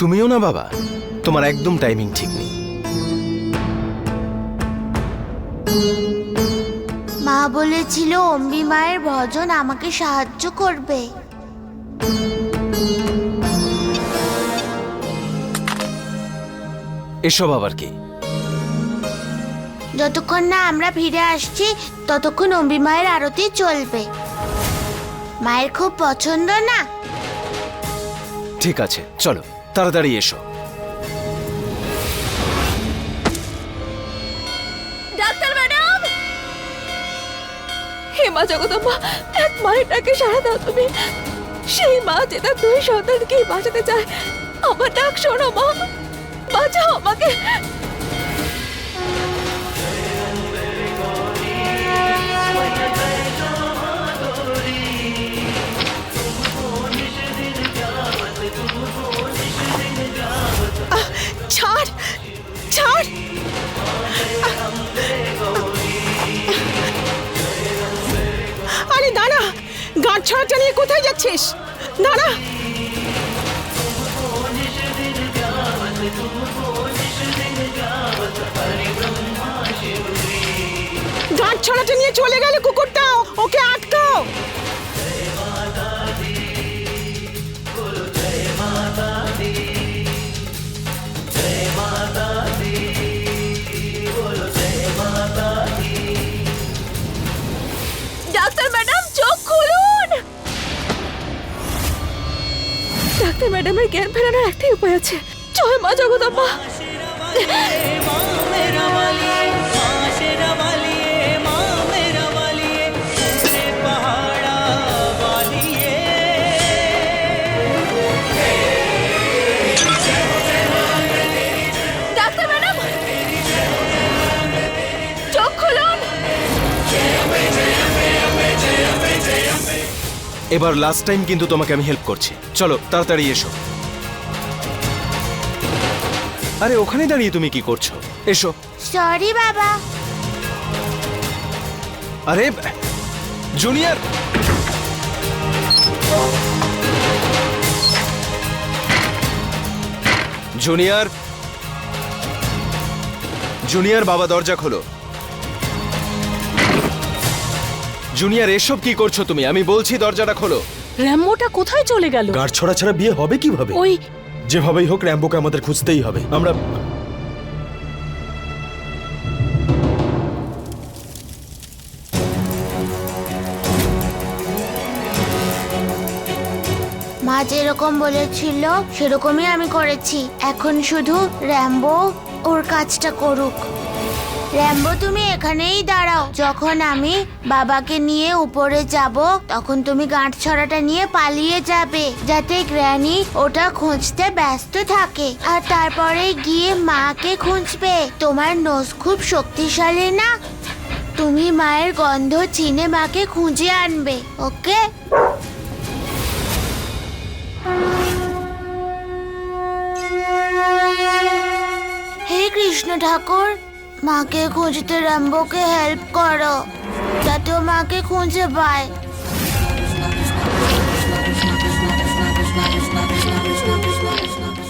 তুমিও না বাবা। তোমার একদম টাইমিং ঠিক নেই। মা বলেছিল অম্বি মায়ের ভজন আমাকে সাহায্য করবে। এসব আবার কি? যতক্ষণ না আমরা ফিরে আসছি ততক্ষণ অম্বি মায়ের আরতি চলবে। মায়ের খুব পছন্দ না? ঠিক আছে চলো। তাড়াতাড়ি এসো। Doctor madam! হে মা জগদম্বা, এক মায়ের ডাকে সাড়া দাও তুমি। সেই মা যে তার দুই সন্তানকে বাঁচাতে চায়, আমার ডাক শোনো মা। বাঁচাও আমাকে। ছাড় ছাড়। আরে দাঁড়া, গাঁট ছড়াটা নিয়ে কোথায় যাচ্ছিস? দাঁড়া। গাঁট ছড়াটা নিয়ে চলে গেল কুকুরটা ওকে আটকাও ম্যাডামের জ্ঞান ফেরানোর একটাই উপায় আছে। জয় মা জগদম্বা এবার লাস্ট টাইম কিন্তু তোমাকে আমি হেল্প করছি। চলো তাড়াতাড়ি এসো। আরে ওখানে দাঁড়িয়ে তুমি কি করছ? এসো। সরি বাবা। আরে জুনিয়র! জুনিয়র! জুনিয়র বাবা দরজা খোলো। জুনিয়র এসব কি করছ তুমি? আমি বলছি দরজাটা খোলো। র্যাম্বোটা কোথায় চলে গেল? গাঢ় ছড়া ছাড়া বিয়ে হবে কীভাবে? ওই যেভাবেই হোক র্যাম্বোকে আমাদের খুঁজতেই হবে। আমরা মা যেরকম বলেছিল সেরকমই আমি করেছি। এখন শুধু র্যাম্বো ওর কাজটা করুক। র্যাম্বো, তুমি এখানেই দাঁড়াও। যখন আমি বাবাকে নিয়ে উপরে যাব, তখন তুমি গাঁট ছড়াটা নিয়ে পালিয়ে যাবে, যাতে গ্র্যানি ওটা খুঁজতে ব্যস্ত থাকে। আর তারপরে গিয়ে মাকে খুঁজবে। তোমার নোজ খুব শক্তিশালী না? তুমি মায়ের গন্ধ চিনে মাকে খুঁজে আনবে, ওকে? হে কৃষ্ণ ঠাকুর মাকে খুঁজতে রাম্বোকে হেল্প করো যাতে ও মাকে খুঁজে পায়।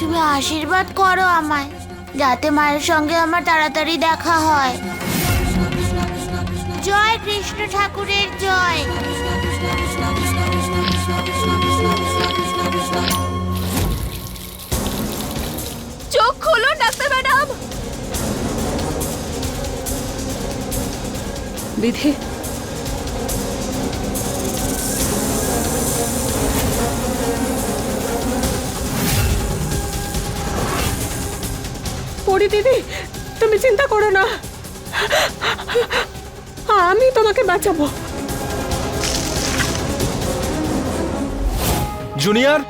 তুমি আশীর্বাদ করো আমায়, যাতে মায়ের সঙ্গে আমার তাড়াতাড়ি দেখা হয়। জয় কৃষ্ণ ঠাকুরের জয়। চোখ খুলুন ডাক্তার বিধি। পরি দিদি তুমি চিন্তা করো না। আমি তোমাকে বাঁচাবো। জুনিয়র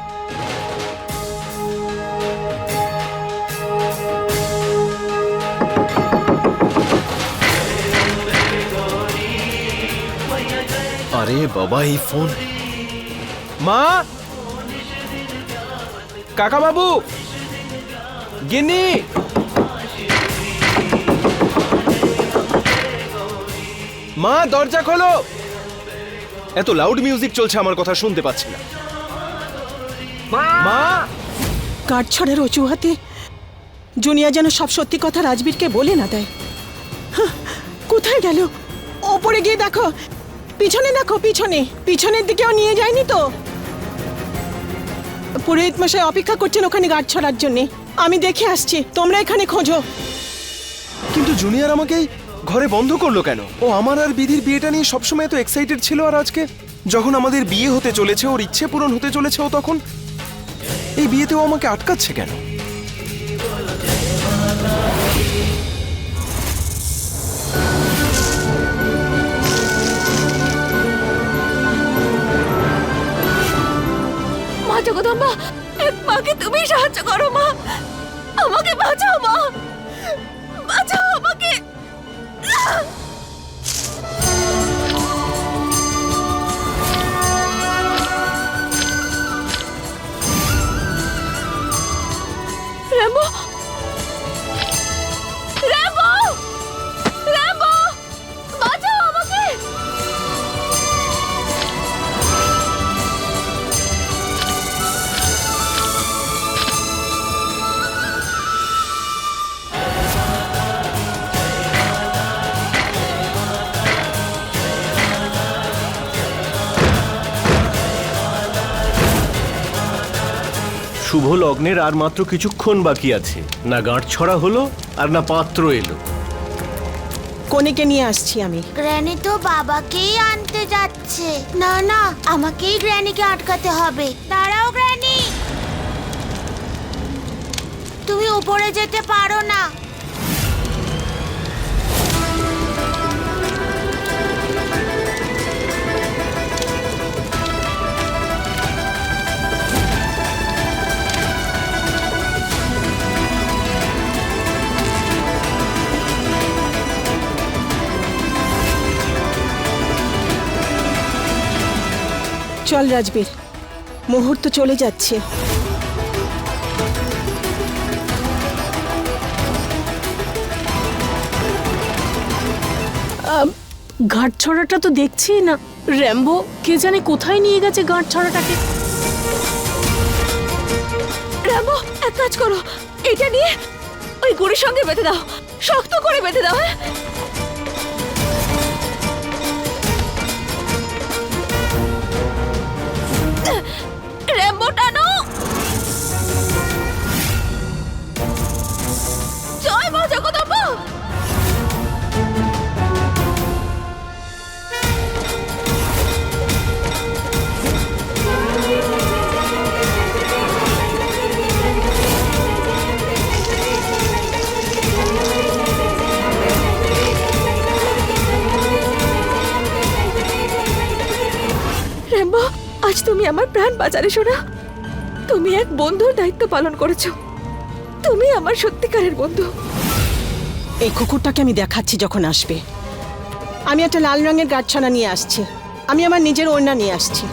আরে বাবা এই ফোন মা! কাকা বাবু গিন্নি! মা দরজা খোলো! এত লাউড মিউজিক চলছে আমার কথা শুনতে পাচ্ছি না। মা! কাঠছড়ের অজুহাতে জুনিয়া যেন সব সত্যি কথা রাজবীরকে বলে না দেয়। কোথায় গেল? ওপরে গিয়ে দেখো। পিছনে দেখো, পিছনে। পিছনের দিকেও নিয়ে যায়নি তো? পুরোহিত মশাই অপেক্ষা করছেন ওখানে গাছ ছড়ার জন্যে। আমি দেখে আসছি, তোমরা এখানে খোঁজো। কিন্তু জুনিয়র আমাকে ঘরে বন্ধ করল কেন? ও আমার আর বিধির বিয়েটা নিয়ে সবসময় তো এক্সাইটেড ছিল আর আজকে যখন আমাদের বিয়ে হতে চলেছে, ওর ইচ্ছে পূরণ হতে চলেছে ও তখন, এই বিয়েতে ও আমাকে আটকাচ্ছে কেন? মা এক মাকে তুমি সাহায্য করো মা। আমাকে বাঁচাও। শুভ লগ্নের আর মাত্র কিছুক্ষণ বাকি আছে। না গাঁট ছড়া হলো আর না পাত্র এলো। কনেকে নিয়ে আসছি আমি। গ্র্যানি তো বাবাকেই আনতে যাচ্ছে। না না আমাকেই গ্র্যানিকে আটকাতে হবে। দাঁড়াও গ্র্যানি। তুমি উপরে যেতে পারো না। চল রাজবীর, মুহূর্ত চলে যাচ্ছে। গাঁট ছড়াটা তো দেখছি না। র্যাম্বো, কে জানে কোথায় নিয়ে গেছে গাঁট ছড়াটাকে রামো এক কাজ করো, এটা নিয়ে ওই গুড়ির সঙ্গে বেঁধে দাও, শক্ত করে বেঁধে দাও হ্যাঁ? বাজারে শোনা তুমি এক বন্ধুর দায়িত্ব পালন করেছ। তুমি আমার সত্যিকারের বন্ধু। এই কুকুরটাকে আমি দেখাচ্ছি যখন আসবে। আমি একটা লাল রঙের গাছছানা নিয়ে আসছি। আমি আমার নিজের ওড়না নিয়ে আসছি।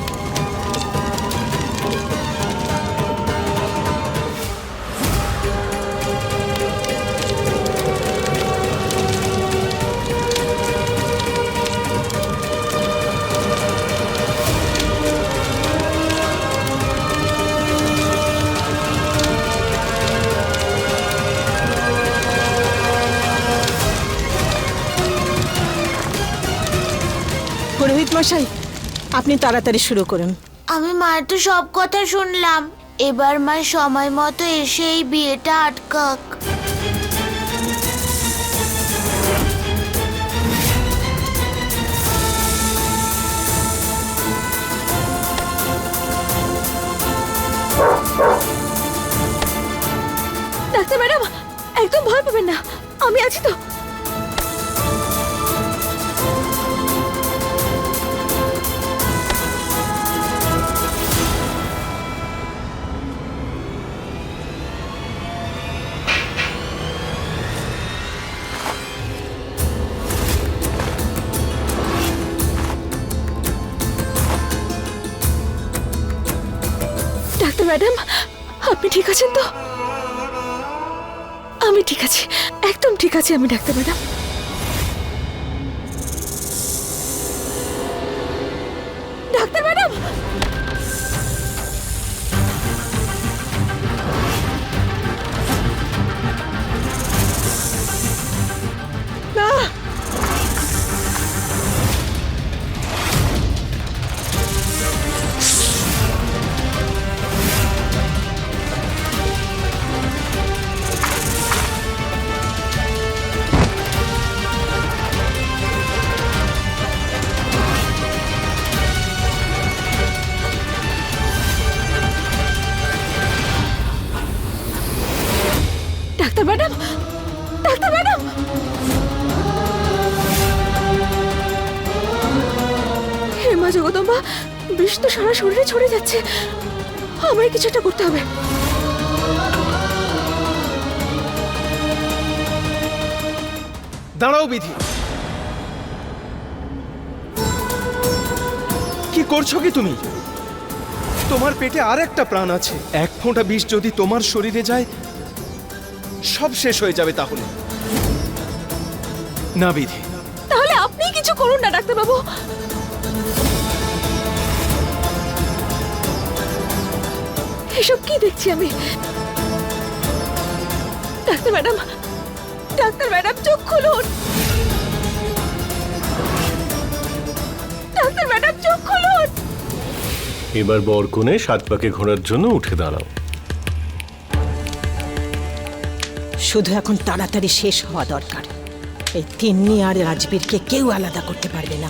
মশাই আপনি তাড়াতাড়ি শুরু করুন। আমি মায়ের তো সব কথা শুনলাম। এবার মা সময় মতো এসে এই বিয়েটা আটকাক। ডাক্তার ম্যাডাম একদম ভয় পাবেন না। আমি আছি তো। আমি ঠিক আছি একদম ঠিক আছি আমি ডাক্তার ম্যাডাম। বিষ তো সারা শরীরে ছড়ে যাচ্ছে। আমায় কিছু একটা করতে হবে। দাঁড়াও বিধি। কি করছ কি তুমি? তোমার পেটে আর একটা প্রাণ আছে। এক ফোঁটা বিষ যদি তোমার শরীরে যায় সব শেষ হয়ে যাবে তাহলে। না বিধি। তাহলে আপনি কিছু করুন না ডাক্তারবাবু। এসব কি দেখছি আমি? ডাক্তার ম্যাডাম ডাক্তার ম্যাডাম চোখ খুলুন। ডাক্তার ম্যাডাম চোখ খুলুন। এবার বরকনে সাত পাকে ঘোরার জন্য উঠে দাঁড়াও। শুধু এখন তাড়াতাড়ি শেষ হওয়া দরকার। এই তিন্নি আর রাজবীরকে কেউ আলাদা করতে পারবে না।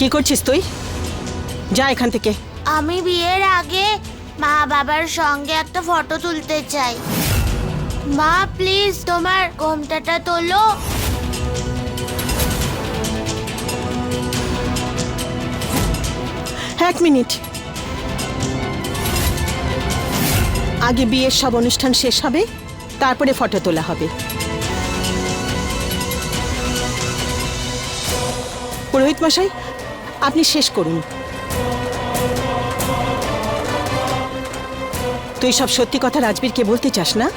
কি করছিস তুই? যা এখান থেকে। আমি বিয়ের আগে মা বাবার সঙ্গে একটা ফটো তুলতে চাই। মা প্লিজ তোমার ঘোমটাটা তোলো। এক মিনিট। আগে বিয়ের সব অনুষ্ঠান শেষ হবে তারপরে ফটো তোলা হবে। পুরোহিত মশাই আপনি শেষ করুন। তুই সব সত্যি কথা রাজবীরকে বলতে চাস না?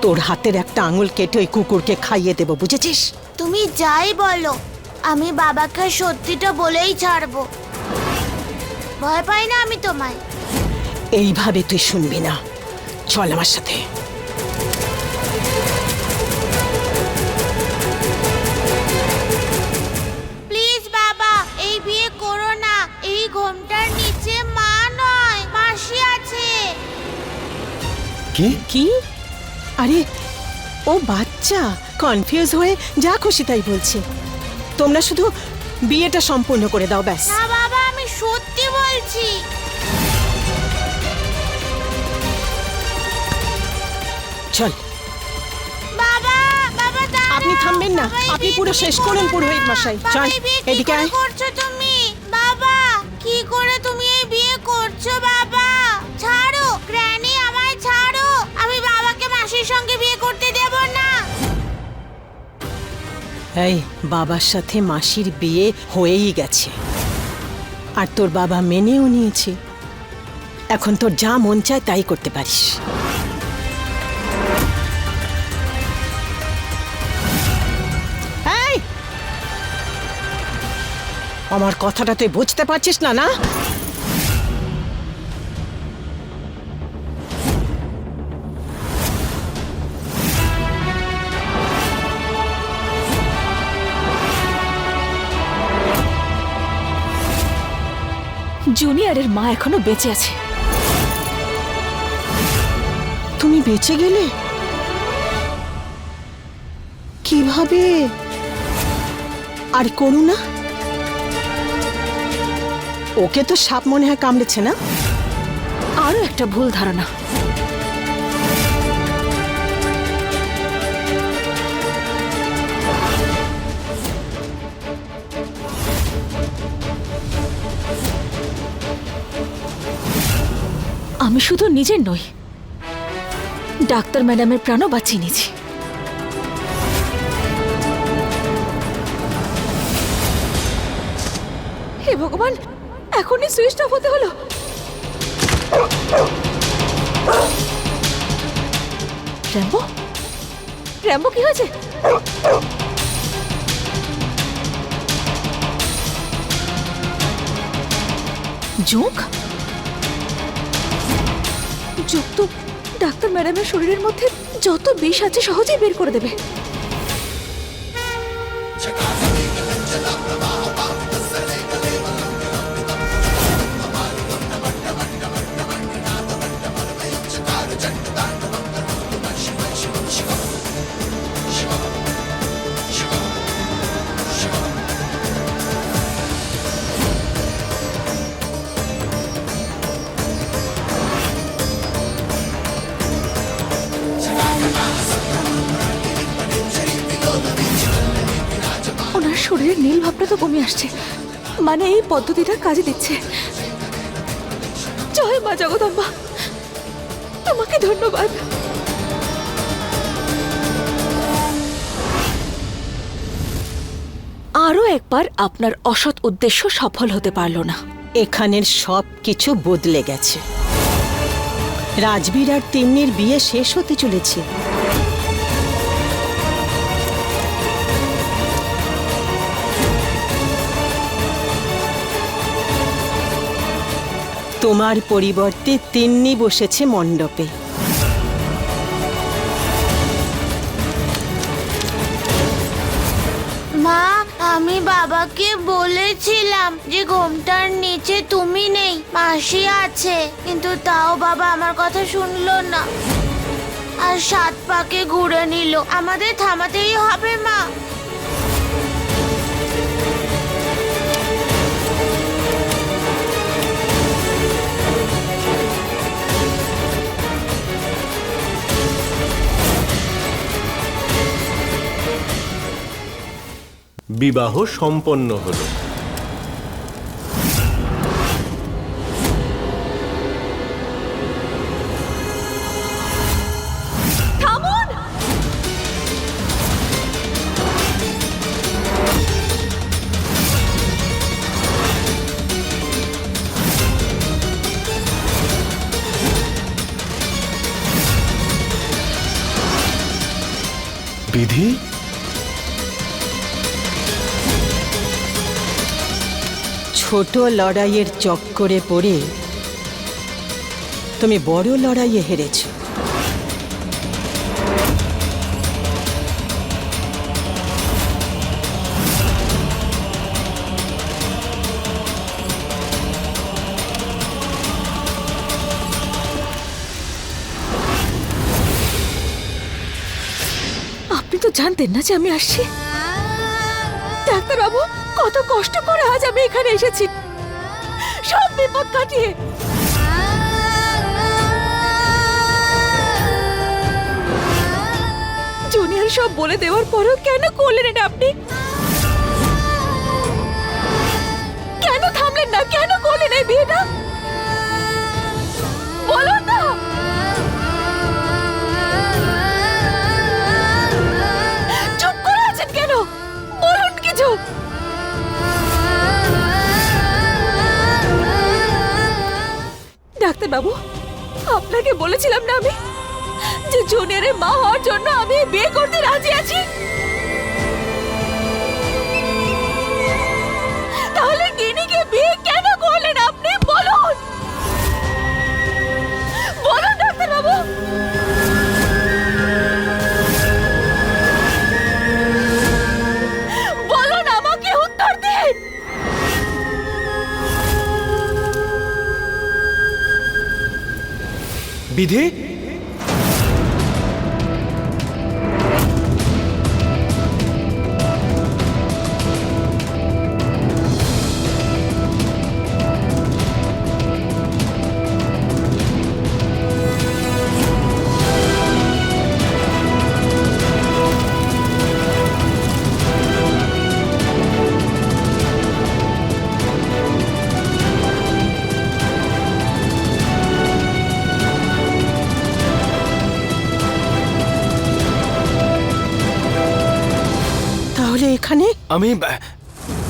তোর হাতের একটা আঙুল কেটে ওই কুকুরকে খাইয়ে দেবো বুঝেছিস? তুমি যাই বলো আমি বাবাকে সত্যিটা বলেই ছাড়বো। ভয় পাই না আমি তোমায়। এইভাবে তুই শুনবি না। চল আমার সাথে। কি কি আরে ও বাচ্চা কনফিউজ হয়ে যা খুশি তাই বলছে তোমরা শুধু বিয়েটা সম্পূর্ণ করে দাও ব্যাস না বাবা আমি সত্যি বলছি চল বাবা বাবা দাঁড়াও। আপনি থামবেন না। আপনি পুরো শেষ করুন। পুরোহিত মশাই। চল, এদিকে আয়। করছ তুমি বাবা কি করে তুমি এই বিয়ে করছ বাবা এই, বাবার সাথে মাসির বিয়ে হয়েই গেছে। আর তোর বাবা মেনেও নিয়েছে। এখন তোর যা মন চায় তাই করতে পারিস! আমার কথাটা তুই বুঝতে পারছিস না না? জুনিয়রের মা এখনও বেঁচে আছে। তুমি বেঁচে গেলে? কীভাবে? আর করুণা? ওকে তো সাপ মনে হয় কামড়েছে না? আরও একটা ভুল ধারণা। শুধু নিজের নই, ডাক্তার ম্যাডামের প্রাণও বাঁচিয়ে নিয়েছি। হে ভগবান, এখনই সুইচ অফ হতে হলো। র্যাম্বো র্যাম্বো, কি হয়েছে? যোগ যোগ তো ডাক্তার ম্যাডামের শরীরের মধ্যে যত বিষ আছে সহজেই বের করে দেবে। মানে এই পদ্ধতিটা কাজে দিচ্ছে। জয় মা জগদম্বা। তোমাকে ধন্যবাদ। আরও একবার আপনার অসৎ উদ্দেশ্য সফল হতে পারল না। এখানের সব কিছু বদলে গেছে। রাজবীর আর তিন্নির বিয়ে শেষ হতে চলেছে। তোমার পরিবর্তে তিন্নি বসেছে মণ্ডপে। মা, আমি বাবাকে বলেছিলাম যে ঘোমটার নিচে তুমি নেই, মাসি আছে, কিন্তু তাও বাবা আমার কথা শুনলো না। আর সাত পাকে ঘুরে নিল। আমাদের থামাতেই হবে মা। বিবাহ সম্পন্ন হলো। বিধি? ছোট লড়াইয়ের চক্করে পড়ে তুমি বড় লড়াইয়ে হেরেছো। আপনি তো জানতেন না যে আমি আসছি। ডাক্তারবাবু কত কষ্ট করে আজ আমি এখানে এসেছি। সব বিপদ কাটিয়ে। জুনিয়র সব বলে দেওয়ার পরেও কেন করলেন এটা আপনি? কেন থামলেন না? কেন করলেন এই বিয়েটা? ডাক্তারবাবু আপনাকে বলেছিলাম না আমি যে জুনিয়রের মা হওয়ার জন্য আমি বিয়ে করতে রাজি আছি? বিধি তাহলে আমি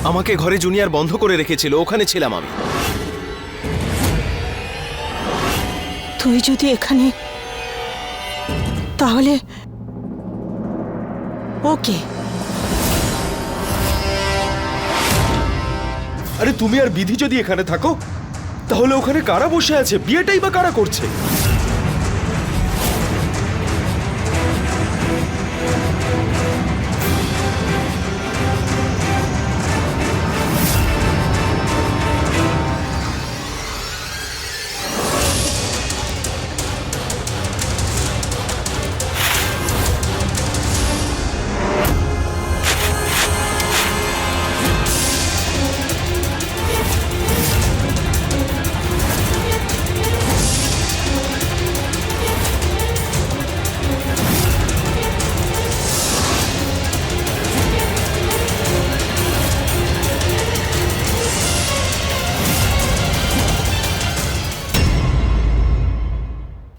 আমাকে ঘরে জুনিয়র বন্ধ করে রেখেছিল ওখানে ছিলাম আমি। তুই যদি এখানে তাহলে ওকে? আরে তুমি আর বিধি যদি এখানে থাকো তাহলে ওখানে কারা বসে আছে? বিয়েটাই বা কারা করছে?